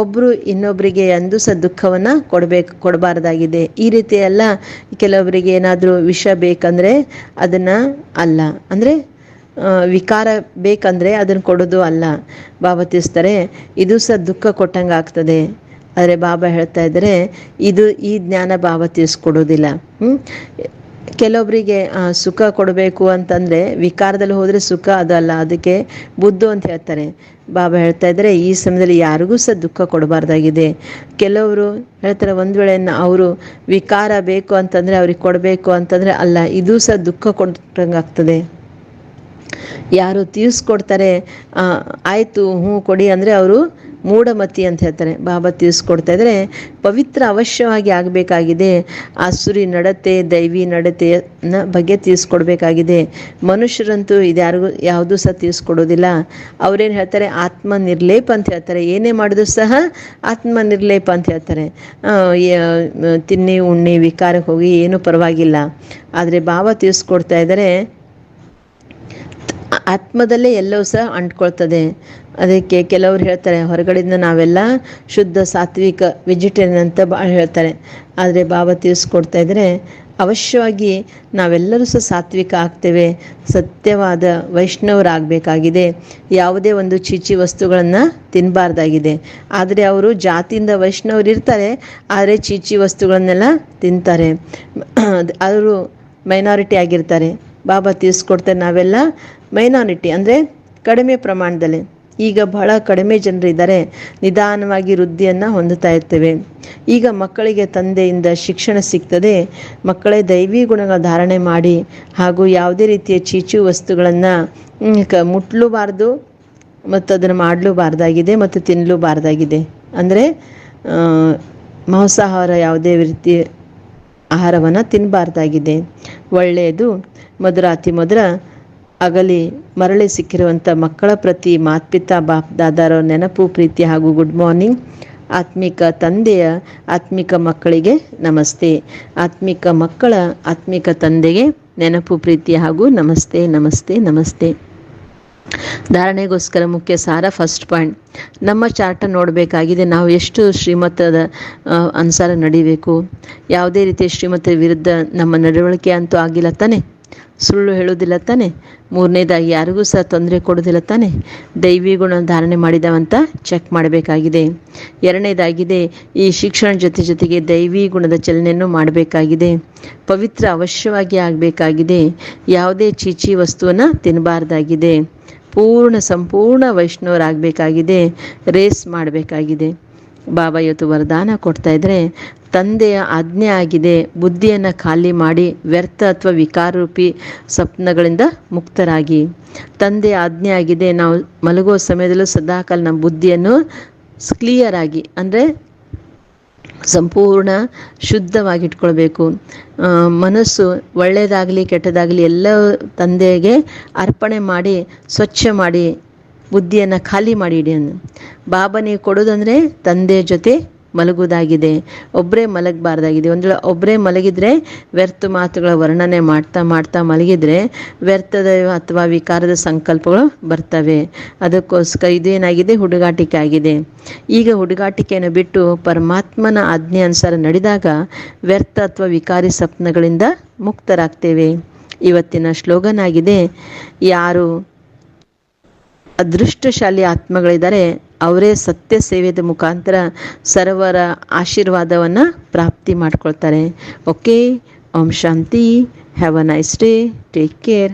ಒಬ್ಬರು ಇನ್ನೊಬ್ಬರಿಗೆ ಅಂದು ಸಹ ದುಃಖವನ್ನು ಕೊಡಬೇಕು, ಕೊಡಬಾರ್ದಾಗಿದೆ. ಈ ರೀತಿ ಎಲ್ಲ ಕೆಲವರಿಗೆ ಏನಾದರೂ ವಿಷ ಬೇಕಂದರೆ ಅದನ್ನು ಅಲ್ಲ. ಅಂದರೆ ವಿಕಾರ ಬೇಕಂದರೆ ಅದನ್ನು ಕೊಡೋದು ಅಲ್ಲ. ಭಾವತಿಸ್ತಾರೆ ಇದು ಸಹ ದುಃಖ ಕೊಟ್ಟಂಗೆ ಆಗ್ತದೆ ಆದರೆ ಬಾಬಾ ಹೇಳ್ತಾ ಇದ್ದಾರೆ, ಇದು ಈ ಜ್ಞಾನ ಭಾವ ತಿಳಿಸ್ಕೊಡೋದಿಲ್ಲ. ಹ್ಮ್? ಕೆಲವೊಬ್ಬರಿಗೆ ಸುಖ ಕೊಡಬೇಕು ಅಂತಂದರೆ ವಿಕಾರದಲ್ಲಿ ಹೋದರೆ ಸುಖ ಅದಲ್ಲ ಅದಕ್ಕೆ ಬುದ್ಧು ಅಂತ ಹೇಳ್ತಾರೆ. ಬಾಬಾ ಹೇಳ್ತಾ ಇದ್ದಾರೆ, ಈ ಸಮಯದಲ್ಲಿ ಯಾರಿಗೂ ಸಹ ದುಃಖ ಕೊಡಬಾರ್ದಾಗಿದೆ. ಕೆಲವರು ಹೇಳ್ತಾರೆ, ಒಂದು ವೇಳೆ ಅವರು ವಿಕಾರ ಬೇಕು ಅಂತಂದರೆ ಅವ್ರಿಗೆ ಕೊಡಬೇಕು ಅಂತಂದರೆ ಅಲ್ಲ, ಇದು ಸಹ ದುಃಖ ಕೊಟ್ಟಂಗಾಗ್ತದೆ ಯಾರು ತೀರಿಸ್ಕೊಡ್ತಾರೆ ಆಯ್ತು, ಹ್ಞೂ ಕೊಡಿ ಅಂದರೆ ಅವರು ಮೂಢಮತಿ ಅಂತ ಹೇಳ್ತಾರೆ ಬಾಬಾ ತಿಳಿಸ್ಕೊಡ್ತಾ ಇದ್ರೆ, ಪವಿತ್ರ ಅವಶ್ಯವಾಗಿ ಆಗಬೇಕಾಗಿದೆ. ಆಸುರಿ ನಡತೆ, ದೈವಿ ನಡತೆಯನ್ನ ಬಗ್ಗೆ ತಿಳಿಸ್ಕೊಡ್ಬೇಕಾಗಿದೆ. ಮನುಷ್ಯರಂತೂ ಇದ್ಯಾರಿಗೂ ಯಾವುದೂ ಸಹ ತಿಳಿಸ್ಕೊಡೋದಿಲ್ಲ. ಅವ್ರೇನು ಹೇಳ್ತಾರೆ ಆತ್ಮ ನಿರ್ಲೇಪ ಅಂತ ಹೇಳ್ತಾರೆ. ಏನೇ ಮಾಡಿದ್ರು ಸಹ ಆತ್ಮ ನಿರ್ಲೇಪ ಅಂತ ಹೇಳ್ತಾರೆ. ತಿನ್ನಿ, ಉಣ್ಣಿ, ವಿಕಾರಕ್ಕೆ ಹೋಗಿ ಏನೂ ಪರವಾಗಿಲ್ಲ. ಆದರೆ ಬಾಬಾ ತಿಳಿಸ್ಕೊಡ್ತಾ ಇದ್ದಾರೆ ಆತ್ಮದಲ್ಲೇ ಎಲ್ಲವೂ ಸಹ ಅಂಟ್ಕೊಳ್ತದೆ. ಅದಕ್ಕೆ ಕೆಲವರು ಹೇಳ್ತಾರೆ, ಹೊರಗಡೆಯಿಂದ ನಾವೆಲ್ಲ ಶುದ್ಧ ಸಾತ್ವಿಕ ವೆಜಿಟೇರಿಯನ್ ಅಂತ ಭಾಳ ಹೇಳ್ತಾರೆ. ಆದರೆ ಬಾಬಾ ತಿಳಿಸ್ಕೊಡ್ತಾ ಇದ್ದರೆ ಅವಶ್ಯವಾಗಿ ನಾವೆಲ್ಲರೂ ಸಹ ಸಾತ್ವಿಕ ಆಗ್ತೇವೆ, ಸತ್ಯವಾದ ವೈಷ್ಣವರಾಗಬೇಕಾಗಿದೆ. ಯಾವುದೇ ಒಂದು ಚೀಚಿ ವಸ್ತುಗಳನ್ನು ತಿನ್ನಬಾರ್ದಾಗಿದೆ ಆದರೆ ಅವರು ಜಾತಿಯಿಂದ ವೈಷ್ಣವರು ಇರ್ತಾರೆ, ಆದರೆ ಚೀಚಿ ವಸ್ತುಗಳನ್ನೆಲ್ಲ ತಿಂತಾರೆ. ಅವರು ಮೈನಾರಿಟಿ ಆಗಿರ್ತಾರೆ. ಬಾಬಾ ತಿಳಿಸ್ಕೊಡ್ತಾರೆ ನಾವೆಲ್ಲ ಮೈನಾರಿಟಿ ಅಂದರೆ ಕಡಿಮೆ ಪ್ರಮಾಣದಲ್ಲಿ. ಈಗ ಬಹಳ ಕಡಿಮೆ ಜನರಿದ್ದಾರೆ ನಿಧಾನವಾಗಿ ವೃದ್ಧಿಯನ್ನು ಹೊಂದುತ್ತಾ ಇರ್ತೇವೆ. ಈಗ ಮಕ್ಕಳಿಗೆ ತಂದೆಯಿಂದ ಶಿಕ್ಷಣ ಸಿಗ್ತದೆ. ಮಕ್ಕಳೇ ದೈವಿ ಗುಣಗಳ ಧಾರಣೆ ಮಾಡಿ ಹಾಗೂ ಯಾವುದೇ ರೀತಿಯ ಚೀಚು ವಸ್ತುಗಳನ್ನು ಕ, ಮುಟ್ಲೂಬಾರ್ದು ಮತ್ತು ಅದನ್ನು ಮಾಡಲೂಬಾರ್ದಾಗಿದೆ ಮತ್ತು ತಿನ್ನಲೂಬಾರ್ದಾಗಿದೆ ಅಂದರೆ ಮಾಂಸಾಹಾರ ಯಾವುದೇ ರೀತಿ ಆಹಾರವನ್ನು ತಿನ್ನಬಾರ್ದಾಗಿದೆ ಒಳ್ಳೆಯದು. ಮಧುರ ಅತಿ ಮಧುರ ಅಗಲಿ ಮರಳಿ ಸಿಕ್ಕಿರುವಂಥ ಮಕ್ಕಳ ಪ್ರತಿ ಮಾತ್ಪಿತಾ, ಬಾಪ್ ದಾದಾರ ನೆನಪು, ಪ್ರೀತಿ ಹಾಗೂ ಗುಡ್ ಮಾರ್ನಿಂಗ್ ಆತ್ಮಿಕ ತಂದೆಯ ಆತ್ಮಿಕ ಮಕ್ಕಳಿಗೆ ನಮಸ್ತೆ. ಆತ್ಮಿಕ ಮಕ್ಕಳ ಆತ್ಮಿಕ ತಂದೆಗೆ ನೆನಪು, ಪ್ರೀತಿ ಹಾಗೂ ನಮಸ್ತೆ ನಮಸ್ತೆ ನಮಸ್ತೆ. ಧಾರಣೆಗೋಸ್ಕರ ಮುಖ್ಯ ಸಾರ ಫಸ್ಟ್ ಪಾಯಿಂಟ್ ನಮ್ಮ ಚಾರ್ಟ್ ನೋಡಬೇಕಾಗಿದೆ. ನಾವು ಎಷ್ಟು ಶ್ರೀಮತದ ಅನುಸಾರ ನಡಿಬೇಕು? ಯಾವುದೇ ರೀತಿಯ ಶ್ರೀಮತ ವಿರುದ್ಧ ನಮ್ಮ ನಡವಳಿಕೆ ಅಂತೂ ಆಗಿಲ್ಲ ತಾನೆ. ಸುಳ್ಳು ಹೇಳೋದಿಲ್ಲ ತಾನೆ. ಮೂರನೇದಾಗಿ, ಯಾರಿಗೂ ಸಹ ತೊಂದರೆ ಕೊಡೋದಿಲ್ಲ ತಾನೆ. ದೈವಿ ಗುಣ ಧಾರಣೆ ಮಾಡಿದವಂತ ಚೆಕ್ ಮಾಡಬೇಕಾಗಿದೆ. ಎರಡನೇದಾಗಿದೆ, ಈ ಶಿಕ್ಷಣ ಜೊತೆ ಜೊತೆಗೆ ದೈವಿ ಗುಣದ ಚಲನೆಯನ್ನು ಮಾಡಬೇಕಾಗಿದೆ. ಪವಿತ್ರ ಅವಶ್ಯವಾಗಿ ಆಗಬೇಕಾಗಿದೆ. ಯಾವುದೇ ಚೀಚಿ ವಸ್ತುವನ್ನು ತಿನ್ನಬಾರ್ದಾಗಿದೆ. ಪೂರ್ಣ ಸಂಪೂರ್ಣ ವೈಷ್ಣವರಾಗಬೇಕಾಗಿದೆ, ರೇಸ್ ಮಾಡಬೇಕಾಗಿದೆ. ಬಾಬಾ ಇವತ್ತು ವರದಾನ ಕೊಡ್ತಾ ಇದ್ರೆ, ತಂದೆಯ ಆಜ್ಞೆ ಆಗಿದೆ, ಬುದ್ಧಿಯನ್ನು ಖಾಲಿ ಮಾಡಿ ವ್ಯರ್ಥ ಅಥವಾ ವಿಕಾರರೂಪಿ ಸ್ವಪ್ನಗಳಿಂದ ಮುಕ್ತರಾಗಿ. ತಂದೆಯ ಆಜ್ಞೆ ಆಗಿದೆ, ನಾವು ಮಲಗುವ ಸಮಯದಲ್ಲೂ ಸದಾಕಾಲ ನಮ್ಮ ಬುದ್ಧಿಯನ್ನು ಕ್ಲಿಯರ್ ಆಗಿ, ಅಂದರೆ ಸಂಪೂರ್ಣ ಶುದ್ಧವಾಗಿ ಇಟ್ಕೊಳ್ಬೇಕು ಮನಸ್ಸು ಒಳ್ಳೆಯದಾಗಲಿ ಕೆಟ್ಟದಾಗಲಿ ಎಲ್ಲ ತಂದೆಗೆ ಅರ್ಪಣೆ ಮಾಡಿ, ಸ್ವಚ್ಛ ಮಾಡಿ, ಬುದ್ಧಿಯನ್ನು ಖಾಲಿ ಮಾಡಿ ಇಡಿ ಬಾಬನಿಗೆ ಕೊಡೋದಂದರೆ ತಂದೆ ಜೊತೆ ಮಲಗುವುದಾಗಿದೆ. ಒಬ್ಬರೇ ಮಲಗಬಾರ್ದಾಗಿದೆ. ಒಂದು ವೇಳೆ ಒಬ್ಬರೇ ಮಲಗಿದರೆ ವ್ಯರ್ಥ ಮಾತುಗಳ ವರ್ಣನೆ ಮಾಡ್ತಾ ಮಾಡ್ತಾ ಮಲಗಿದರೆ ವ್ಯರ್ಥದ ಅಥವಾ ವಿಕಾರದ ಸಂಕಲ್ಪಗಳು ಬರ್ತವೆ. ಅದಕ್ಕೋಸ್ಕರ ಇದೇನಾಗಿದೆ? ಹುಡುಗಾಟಿಕೆ ಆಗಿದೆ ಈಗ ಹುಡುಗಾಟಿಕೆಯನ್ನು ಬಿಟ್ಟು ಪರಮಾತ್ಮನ ಆಜ್ಞೆ ಅನುಸಾರ ನಡೆದಾಗ ವ್ಯರ್ಥ ಅಥವಾ ವಿಕಾರಿ ಸ್ವಪ್ನಗಳಿಂದ ಮುಕ್ತರಾಗ್ತೇವೆ. ಇವತ್ತಿನ ಸ್ಲೋಗನ್ ಆಗಿದೆ ಯಾರು ಅದೃಷ್ಟಶಾಲಿ ಆತ್ಮಗಳಿದ್ದಾರೆ ಅವರೇ ಸತ್ಯ ಸೇವೆದ ಮುಖಾಂತರ ಸರ್ವರ ಆಶೀರ್ವಾದವನ್ನು ಪ್ರಾಪ್ತಿ ಮಾಡ್ಕೊಳ್ತಾರೆ. ಓಕೆ ಓಂ ಶಾಂತಿ have a nice day take care